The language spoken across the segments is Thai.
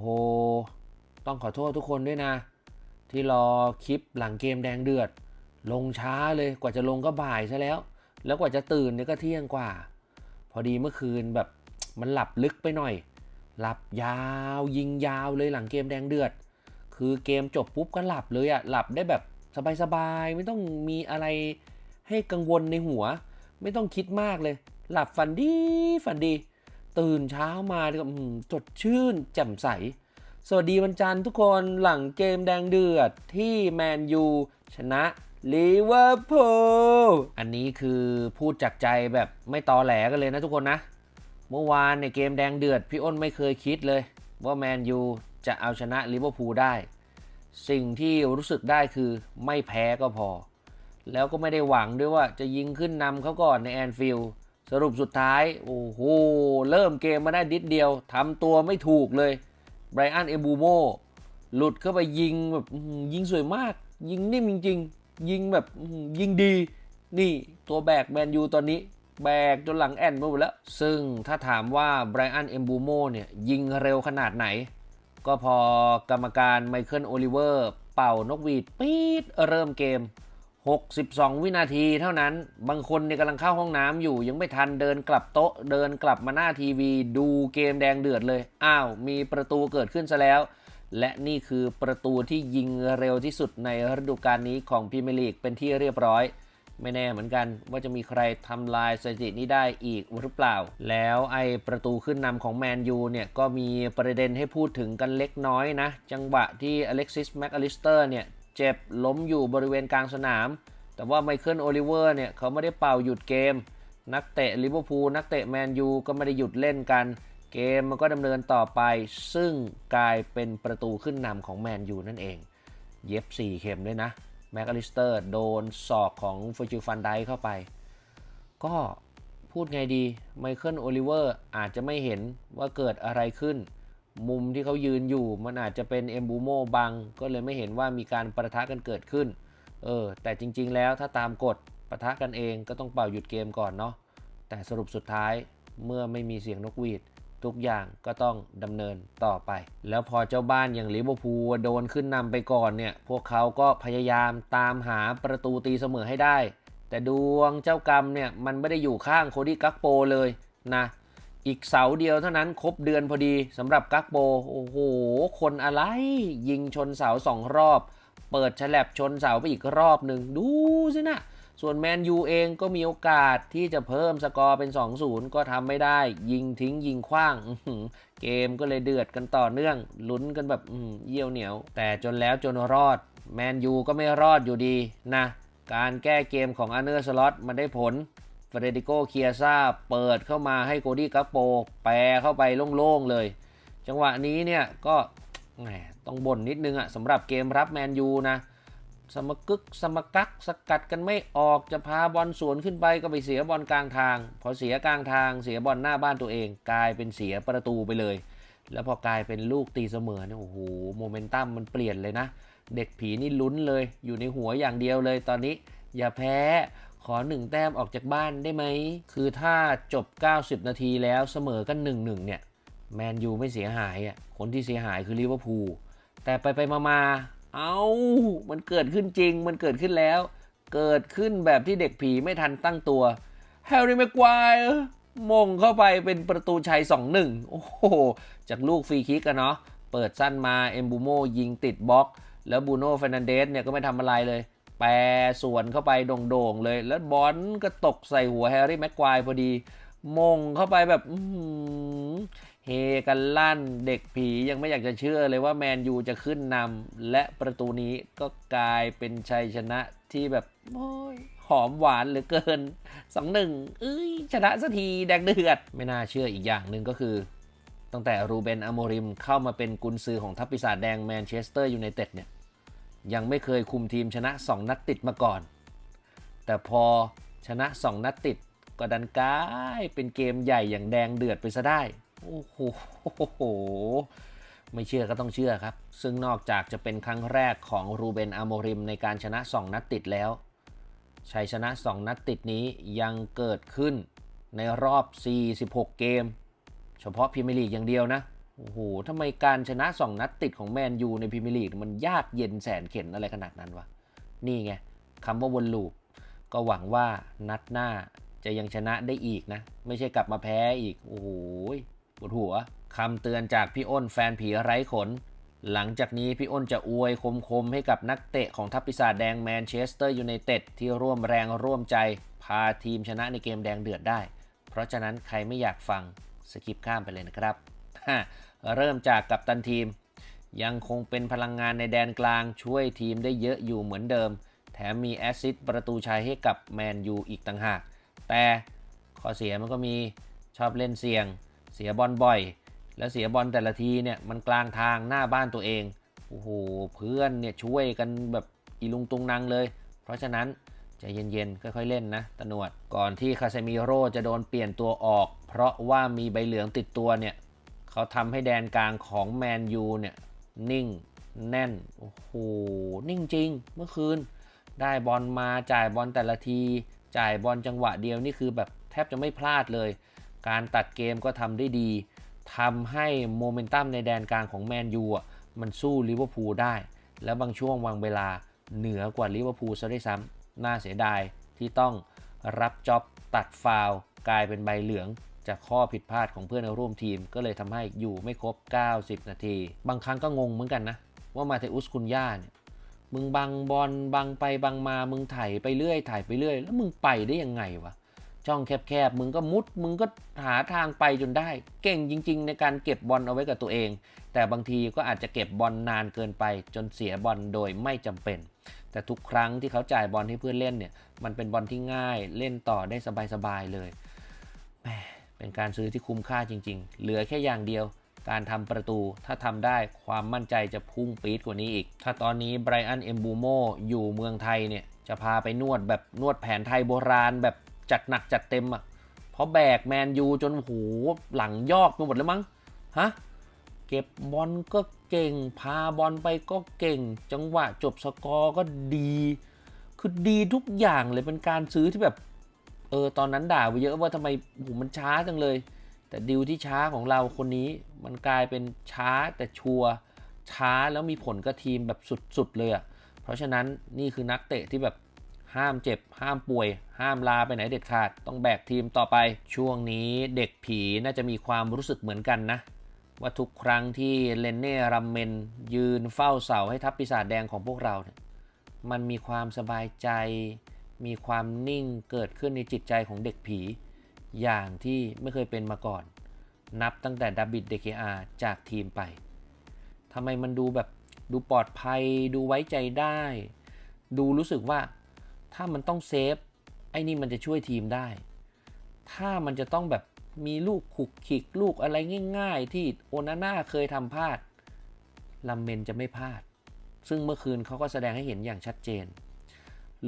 อ้โห ต้องขอโทษทุกคนด้วยนะ ที่รอคลิปหลังเกมแดงเดือด ลงช้าเลยกว่าจะลงก็บ่ายซะแล้ว แล้วกว่าจะตื่นเนี่ยก็เที่ยงกว่า พอดีเมื่อคืนแบบมันหลับลึกไปหน่อย หลับยาวยิงยาวเลยหลังเกมแดงเดือด คือเกมจบปุ๊บก็หลับเลยอะหลับได้แบบสบายๆไม่ต้องมีอะไรให้กังวลในหัว ไม่ต้องคิดมากเลย หลับฝันดีฝันดี ตื่นเช้ามาก็สดชื่น แจ่มใส สวัสดีวันจันทร์ทุกคนหลังเกมแดงเดือดที่แมนยูชนะลิเวอร์พูลอันนี้คือพูดจากใจแบบไม่ตอแหลกันเลยนะทุกคนนะ เมื่อวานในเกมแดงเดือด พี่อ้นไม่เคยคิดเลย ว่าแมนยูจะเอาชนะลิเวอร์พูลได้ สิ่งที่รู้สึกได้คือไม่แพ้ก็พอ แล้วก็ไม่ได้หวังด้วยว่าจะยิงขึ้นนำเขาก่อนในแอนฟิลด์ สรุปสุดท้าย โอ้โห เริ่มเกมมาได้ดิดเดียวทำตัวไม่ถูกเลยไบรอันเอมบูโมหลุดเข้าไปยิงแบบยิงสวยมาก ยิงนิ่มจริงๆ ยิงแบบยิงดี นี่ตัวแบกแมนยูตอนนี้ แบกจนหลังแอนไปหมดแล้ว ซึ่งถ้าถามว่าไบรอันเอมบูโมเนี่ยยิงเร็วขนาดไหน ก็พอกรรมการไมเคิลโอลิเวอร์ เป่านกหวีดปี๊ดเริ่มเกม 62 วินาทีเท่านั้น บางคนเนี่ยกำลังเข้าห้องน้ำอยู่ ยังไม่ทันเดินกลับโต๊ะ เดินกลับมาหน้าทีวี ดูเกมแดงเดือดเลย อ้าว มีประตูเกิดขึ้นซะแล้ว และนี่คือประตูที่ยิงเร็วที่สุดในฤดูกาลนี้ของพรีเมียร์ลีกเป็นที่เรียบร้อย ไม่แน่เหมือนกันว่าจะมีใครทำลายสถิตินี้ได้อีกหรือเปล่า แล้วไอประตูขึ้นนำของแมนยูเนี่ยก็มีประเด็นให้พูดถึงกันเล็กน้อยนะ จังหวะที่อเล็กซิสแมคอลิสเตอร์เนี่ย เจ็บล้มอยู่บริเวณกลางสนาม แต่ว่าไมเคิลโอลิเวอร์เนี่ยเขาไม่ได้เป่าหยุดเกม นักเตะลิเวอร์พูลนักเตะแมนยูก็ไม่ได้หยุดเล่นกัน เกมมันก็ดำเนินต่อไป ซึ่งกลายเป็นประตูขึ้นนำของแมนยูนั่นเอง เย็บ 4 เข็มด้วยนะแม็กอลิสเตอร์โดนศอกของฟ i จิฟันไดเข้าไป ก็พูดไงดีไมเคิลโอลิเวอร์อาจจะไม่เห็นว่าเกิดอะไรขึ้น มุมที่เขายืนอยู่มันอาจจะเป็นเอมบูโมบัง ก็เลยไม่เห็นว่ามีการประทะกันเกิดขึ้น เออ แต่จริง ๆ แล้วถ้าตามกฎประทะกันเองก็ต้องเป่าหยุดเกมก่อนเนาะ แต่สรุปสุดท้ายเมื่อไม่มีเสียงนกหวีด ทุกอย่างก็ต้องดำเนินต่อไป แล้วพอเจ้าบ้านอย่างลิเวอร์พูลโดนขึ้นนำไปก่อนเนี่ย พวกเขาก็พยายามตามหาประตูตีเสมอให้ได้ แต่ดวงเจ้ากรรมเนี่ยมันไม่ได้อยู่ข้างโคดี้กักโปเลยนะ อีกเสาเดียวเท่านั้นครบเดือนพอดีสำหรับกักโปโอ้โห คนอะไร ยิงชนเสาสองรอบ เปิดฉลับชนเสาไปอีกรอบหนึ่งดูสินะ ส่วนแมนยูเองก็มีโอกาสที่จะเพิ่มสกอร์เป็น 2-0 ก็ทำไม่ได้ ยิงทิ้งยิงขว้าง เกมก็เลยเดือดกันต่อเนื่อง ลุ้นกันแบบเยี่ยวเหนียว แต่จนแล้วจนรอด แมนยูก็ไม่รอดอยู่ดีนะ การแก้เกมของอาเนอร์สล็อตมันได้ผล เฟเดริโกเคียซ่าเปิดเข้ามาให้โกดี้กัปโป แปรเข้าไปโล่งๆเลย จังหวะนี้เนี่ยก็ต้องบ่นนิดนึงอะสำหรับเกมรับแมนยูนะ สมกึกสมกักสกัดกันไม่ออกจะพาบอลสวนขึ้นไปก็ไปเสียบอลกลางทาง พอเสียกลางทางเสียบอลหน้าบ้านตัวเอง กลายเป็นเสียประตูไปเลย แล้วพอกลายเป็นลูกตีเสมอเนี่ยโอ้โหโมเมนตัมมันเปลี่ยนเลยนะ เด็กผีนี่ลุ้นเลยอยู่ในหัวอย่างเดียวเลยตอนนี้ อย่าแพ้ ขอหนึ่งแต้มออกจากบ้านได้ไหม คือถ้าจบ 90 นาทีแล้วเสมอกัน 1-1 เนี่ย แมนยูไม่เสียหายอะ คนที่เสียหายคือลิเวอร์พูล แต่ไปไปมามาเอา้า มันเกิดขึ้นจริง มันเกิดขึ้นแล้ว เกิดขึ้นแบบที่เด็กผีไม่ทันตั้งตัว แฮร์รี่แม็กควายมงเข้าไปเป็นประตูชัย 2-1 โอ้โห จากลูกฟรีคิกอะเนาะ เปิดสั้นมา เอมบูโมยิงติดบล็อก แล้วบูโน่เฟรนันเดสเนี่ยก็ไม่ทำอะไรเลย แปรส่วนเข้าไปโด่งๆเลย แล้วบอลก็ตกใส่หัวแฮร์รี่แม็กควายพอดี มงเข้าไปแบบเฮกันลั่นเด็กผียังไม่อยากจะเชื่อเลยว่าแมนยูจะขึ้นนำและประตูนี้ก็กลายเป็นชัยชนะที่แบบโอ้ยหอมหวานเหลือเกินสองหนึ่งเอ้ยชนะสักทีแดงเดือด ไม่น่าเชื่ออีกอย่างหนึ่งก็คือ ตั้งแต่รูเบนอโมริมเข้ามาเป็นกุนซือของทัพปีศาจแดงแมนเชสเตอร์ยูไนเต็ดเนี่ย ยังไม่เคยคุมทีมชนะ 2 นัดติดมาก่อน แต่พอชนะ 2 นัดติดก็ดันกลายเป็นเกมใหญ่อย่างแดงเดือดไปซะได้ โอ้โห ไม่เชื่อก็ต้องเชื่อครับ ซึ่งนอกจากจะเป็นครั้งแรกของรูเบนอโมริมในการชนะ 2 นัดติดแล้ว ชัยชนะ 2 นัดติดนี้ยังเกิดขึ้นในรอบ 46 เกม เฉพาะพรีเมียร์ลีกอย่างเดียวนะ โอ้โหทำไมการชนะ 2 นัดติดของแมนยูในพรีเมียร์ลีกมันยากเย็นแสนเข็นอะไรขนาดนั้นวะ นี่ไงคำว่าวนลูป ก็หวังว่านัดหน้าจะยังชนะได้อีกนะ ไม่ใช่กลับมาแพ้อีก โอ้โหปวดหัวคำเตือนจากพี่อ้นแฟนผีไร้ขน หลังจากนี้พี่อ้นจะอวยคมๆ ให้กับนักเตะของทัพปีศาจแดงแมนเชสเตอร์ยูไนเต็ดที่ร่วมแรงร่วมใจ พาทีมชนะในเกมแดงเดือดได้ เพราะฉะนั้นใครไม่อยากฟังสกิปข้ามไปเลยนะครับ เริ่มจากกัปตันทีม ยังคงเป็นพลังงานในแดนกลางช่วยทีมได้เยอะอยู่เหมือนเดิม แถมมีแอสซิสต์ประตูชัยให้กับแมนยูอีกต่างหาก แต่ข้อเสียมันก็มีชอบเล่นเสี่ยง เสียบอลบ่อย แล้วเสียบอลแต่ละทีเนี่ยมันกลางทางหน้าบ้านตัวเองโอ้โหเพื่อนเนี่ยช่วยกันแบบอีลุงตุงนางเลย เพราะฉะนั้นใจเย็นๆ ค่อยๆ เล่นนะตนวด ก่อนที่คาเซมิโร่จะโดนเปลี่ยนตัวออก เพราะว่ามีใบเหลืองติดตัวเนี่ย เขาทำให้แดนกลางของแมนยูเนี่ย นิ่งแน่น โอ้โห นิ่งจริง เมื่อคืน ได้บอลมาจ่ายบอลแต่ละที จ่ายบอลจังหวะเดียวนี่คือแบบแทบจะไม่พลาดเลย การตัดเกมก็ทำได้ดีทำให้โมเมนตัมในแดนกลางของแมนยูอะมันสู้ลิเวอร์พูลได้ แล้วบางช่วงวางเวลาเหนือกว่าลิเวอร์พูลซะด้วยซ้ำน่าเสียดายที่ต้องรับจ็อบตัดฟาวกลายเป็นใบเหลือง จากข้อผิดพลาดของเพื่อนร่วมทีม ก็เลยทำให้อยู่ไม่ครบ 90 นาที บางครั้งก็งงเหมือนกันนะ ว่ามาเตอุสคุนย่าเนี่ยมึงบังบอลบังไปบังมามึงถ่ายไปเรื่อยถ่ายไปเรื่อย แล้วมึงไปได้ยังไงวะช่องแคบๆ มึงก็มุด มึงก็หาทางไปจนได้ เก่งจริง ๆ ในการเก็บบอลเอาไว้กับตัวเอง แต่บางทีก็อาจจะเก็บบอลนานเกินไป จนเสียบอลโดยไม่จำเป็น แต่ทุกครั้งที่เขาจ่ายบอลให้เพื่อนเล่นเนี่ย มันเป็นบอลที่ง่ายเล่นต่อได้สบายๆเลย เป็นการซื้อที่คุ้มค่าจริง ๆ เหลือแค่อย่างเดียว การทำประตู ถ้าทำได้ความมั่นใจจะพุ่งปี๊ดกว่านี้อีก ถ้าตอนนี้ไบรอันเอมบูโมอยู่เมืองไทยเนี่ย จะพาไปนวดแบบนวดแผนไทยโบราณแบบจัดหนักจัดเต็มอะ่ะ เพราะแบกแมนยูจนหูหลังยอกไปหมดแล้วมั้ง ฮะ เก็บบอลก็เก่ง พาบอลไปก็เก่ง จังหวะจบสกอร์ก็ดี คือดีทุกอย่างเลยเป็นการซื้อที่แบบ เออตอนนั้นด่าไปเยอะว่าทำไมหูมันช้าจังเลย แต่ดิวที่ช้าของเราคนนี้มันกลายเป็นช้าแต่ชัวร์ช้าแล้วมีผลกับทีมแบบสุดๆเลยอะ่ะเพราะฉะนั้นนี่คือนักเตะที่แบบห้ามเจ็บ ห้ามป่วย ห้ามลาไปไหนเด็ดขาด ต้องแบกทีมต่อไป ช่วงนี้เด็กผีน่าจะมีความรู้สึกเหมือนกันนะ ว่าทุกครั้งที่เลนเน่รัมเมน ยืนเฝ้าเสาให้ทัพปีศาจแดงของพวกเราเนี่ยมันมีความสบายใจ มีความนิ่งเกิดขึ้นในจิตใจของเด็กผี อย่างที่ไม่เคยเป็นมาก่อน นับตั้งแต่ดับบิดเดเคอาจากทีมไปทำไมมันดูแบบดูปลอดภัย ดูไว้ใจได้ ดูรู้สึกว่าถ้ามันต้องเซฟ ไอ้นี่มันจะช่วยทีมได้ ถ้ามันจะต้องแบบมีลูกขุกขิกลูกอะไรง่าย ๆ ที่โอนาน่าเคยทำพลาดลัมเมนจะไม่พลาด ซึ่งเมื่อคืนเขาก็แสดงให้เห็นอย่างชัดเจน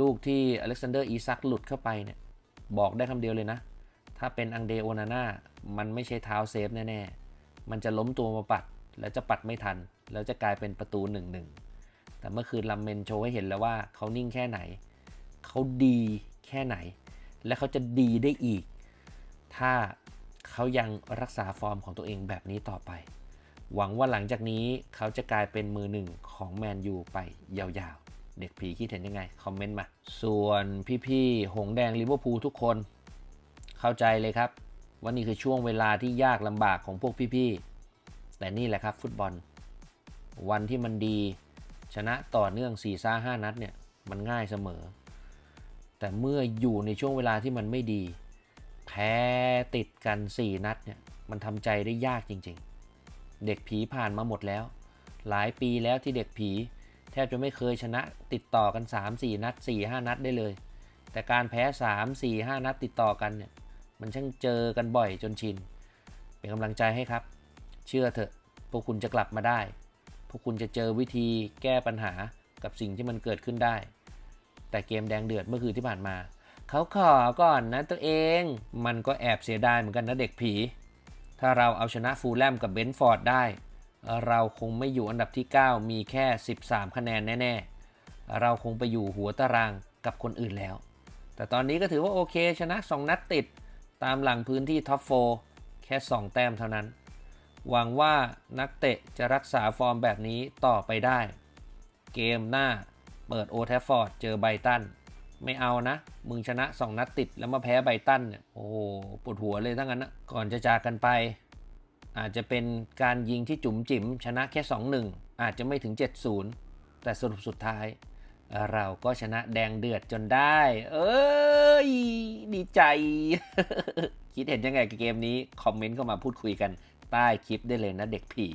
ลูกที่อเล็กซานเดอร์อีซักหลุดเข้าไปเนี่ยบอกได้คำเดียวเลยนะ ถ้าเป็นอังเดโอนาน่ามันไม่ใช่เท้าเซฟแน่ๆ มันจะล้มตัวมาปัด แล้วจะปัดไม่ทัน แล้วจะกลายเป็นประตูหนึ่งหนึ่งแต่เมื่อคืนลัมเมนโชว์ให้เห็นแล้วว่าเขานิ่งแค่ไหน เขาดีแค่ไหน และเขาจะดีได้อีก ถ้าเขายังรักษาฟอร์มของตัวเองแบบนี้ต่อไป หวังว่าหลังจากนี้เขาจะกลายเป็นมือหนึ่งของแมนยูไปยาวๆ เด็กผีคิดเห็นยังไง คอมเมนต์มา ส่วนพี่ๆหงแดงลิเวอร์พูลทุกคน เข้าใจเลยครับ ว่านี่คือช่วงเวลาที่ยากลำบากของพวกพี่ๆ แต่นี่แหละครับฟุตบอล วันที่มันดี ชนะต่อเนื่อง4ี่ซ่าห้านัดเนี่ย มันง่ายเสมอ แต่เมื่ออยู่ในช่วงเวลาที่มันไม่ดี แพ้ติดกัน 4 นัดเนี่ย มันทำใจได้ยากจริง ๆ เด็กผีผ่านมาหมดแล้ว หลายปีแล้วที่เด็กผี แทบจะไม่เคยชนะติดต่อกัน 3-4 นัด 4-5 นัดได้เลย แต่การแพ้ 3-4-5 นัดติดต่อกันเนี่ยมันช่างเจอกันบ่อยจนชิน เป็นกำลังใจให้ครับ เชื่อเถอะ พวกคุณจะกลับมาได้ พวกคุณจะเจอวิธีแก้ปัญหากับสิ่งที่มันเกิดขึ้นได้ แต่เกมแดงเดือดเมื่อคืนที่ผ่านมา เขาขอก่อนนะตัวเอง มันก็แอบเสียดายเหมือนกันนะเด็กผี ถ้าเราเอาชนะฟูลแลมกับเบนฟอร์ดได้ เราคงไม่อยู่อันดับที่ 9 มีแค่ 13 คะแนนแน่ ๆ เราคงไปอยู่หัวตารางกับคนอื่นแล้ว แต่ตอนนี้ก็ถือว่าโอเคชนะ 2 นัดติด ตามหลังพื้นที่ท็อป4แค่ 2 แต้มเท่านั้น หวังว่านักเตะจะรักษาฟอร์มแบบนี้ต่อไปได้ เกมหน้าเปิดโอแทฟฟอร์ดเจอไบตัน ไม่เอานะ มึงชนะ 2 นัดติดแล้วมาแพ้ไบตันเนี่ย โอ้โห ปวดหัวเลยทั้งนั้นนะก่อนจะจากกันไป อาจจะเป็นการยิงที่จุ๋มจิ๋มชนะแค่ 2-1 อาจจะไม่ถึง 7-0 แต่สรุปสุดท้าย เราก็ชนะแดงเดือดจนได้ เอ้ย ดีใจ คิดเห็นยังไงกับเกมนี้ คอมเมนต์เข้ามาพูดคุยกันใต้คลิปได้เลยนะเด็กผี